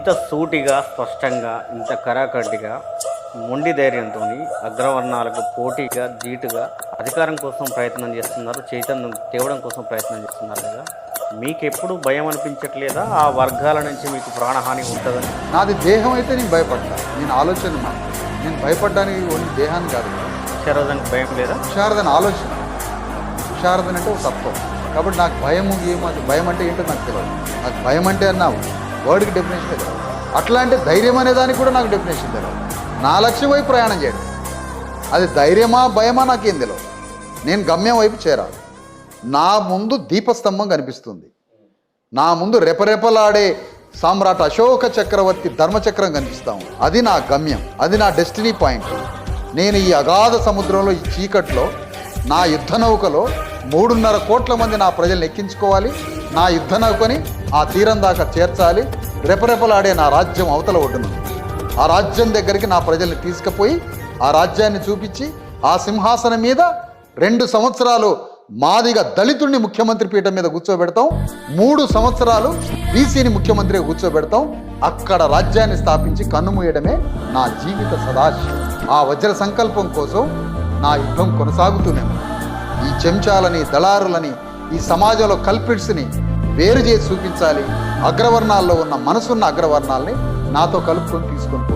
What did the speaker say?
ఇంత సూటిగా స్పష్టంగా ఇంత కరాఖండిగా మొండి ధైర్యంతో అగ్రవర్ణాలకు పోటీగా ధీటుగా అధికారం కోసం ప్రయత్నం చేస్తున్నారు చైతన్యం తేవడం కోసం ప్రయత్నం చేస్తున్నారు కదా. మీకు ఎప్పుడు భయం అనిపించట్లేదా? ఆ వర్గాల నుంచి మీకు ప్రాణహాని ఉంటుందని? నాది దేహం అయితే నేను భయపడతా. నేను ఆలోచన నేను భయపడడానికి ఓన్లీ దేహాన్ని కాదు. శరోజానికి భయం లేదా? హుషారదన ఆలోచన. హుషారదన అంటే ఒక తత్వం. కాబట్టి నాకు భయము ఏమో భయం అంటే ఏంటో నాకు తెలియదు నాకు భయం అంటే అన్నావు. వర్డ్కి డెఫినేషన్ తెలియదు అట్లాంటి ధైర్యం అనే దానికి కూడా నాకు డెఫినేషన్ తెలియదు నా లక్ష్యం వైపు ప్రయాణం చేయడం. అది ధైర్యమా భయమా నాకేం తెలియదు నేను గమ్యం వైపు చేరాలి. నా ముందు దీపస్తంభం కనిపిస్తుంది. నా ముందు రెపరెపలాడే సామ్రాట్ అశోక చక్రవర్తి ధర్మచక్రం కనిపిస్తాము అది నా గమ్యం. అది నా డెస్టినీ పాయింట్ నేను ఈ అగాధ సముద్రంలో ఈ చీకట్లో నా యుద్ధ నౌకలో మూడున్నర కోట్ల మంది నా ప్రజల్ని ఎక్కించుకోవాలి. నా యుద్ధ నౌకని ఆ తీరం దాకా చేర్చాలి. రెపరెపలాడే నా రాజ్యం అవతల ఒడ్డున. ఆ రాజ్యం దగ్గరికి నా ప్రజల్ని తీసుకుపోయి ఆ రాజ్యాన్ని చూపించి ఆ సింహాసనం మీద రెండు సంవత్సరాలు మాదిగా దళితుడిని ముఖ్యమంత్రి పీఠం మీద కూర్చోబెడతాం. మూడు సంవత్సరాలు బీసీని ముఖ్యమంత్రిగా కూర్చోబెడతాం. అక్కడ రాజ్యాన్ని స్థాపించి కన్నుమూయడమే నా జీవిత సదాశయం. ఆ వజ్ర సంకల్పం కోసం నా యుద్ధం కొనసాగుతూనే ఈ చెంచాలని దళారులని ఈ సమాజంలో కల్పిట్స్ని వేరు చేసి చూపించాలి. అగ్రవర్ణాల్లో ఉన్న మనసున్న అగ్రవర్ణాలని నాతో కలుపుకొని తీసుకొని